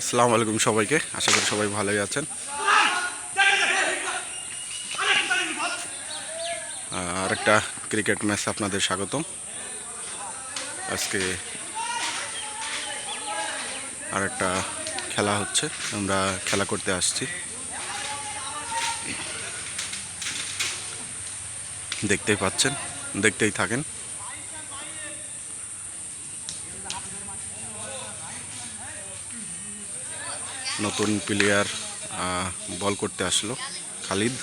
আসসালামু আলাইকুম সবাইকে। আশা করি সবাই ভালোই আছেন। আর একটা ক্রিকেট ম্যাচ আপনাদের স্বাগতম। আজকে আর একটা খেলা হচ্ছে, আমরা খেলা করতে আসছি। দেখতেই পাচ্ছেন, দেখতেই থাকেন। নতুন প্লেয়ার বল করতে আসলো খালিদ।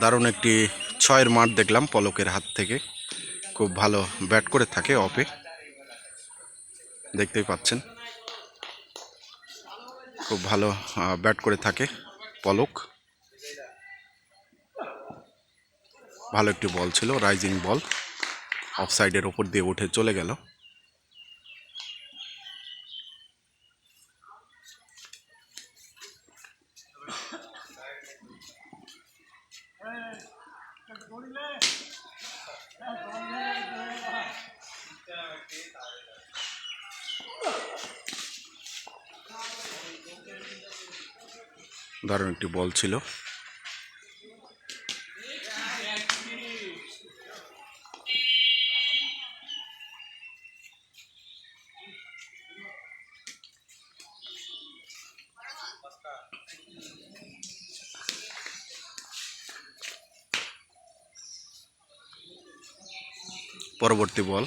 দারুণ একটি ছয়ের মাঠ দেখলাম পলকের হাত থেকে। খুব ভালো ব্যাট করে থাকে অপে। দেখতেই পাচ্ছেন। খুব ভালো ব্যাট করে থাকে পলক। ভালো একটি বল ছিল, রাইজিং বল। অফ সাইডের ওপর দিয়ে উঠে চলে গেল। দারুণ একটি বল ছিল। পরবর্তী বল।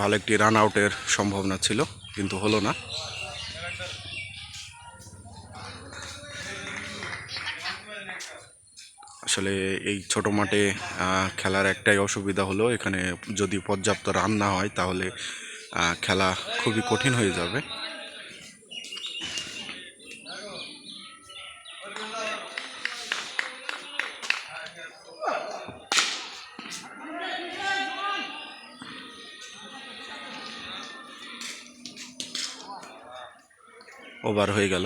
ভালো একটি রান আউটের সম্ভাবনা ছিল, কিন্তু হলো না। আসলে এই ছোট মাঠে খেলার একটাই অসুবিধা হলো, এখানে যদি পর্যাপ্ত রান না হয়, তাহলে খেলা খুবই কঠিন হয়ে যাবে। ওভার হয়ে গেল।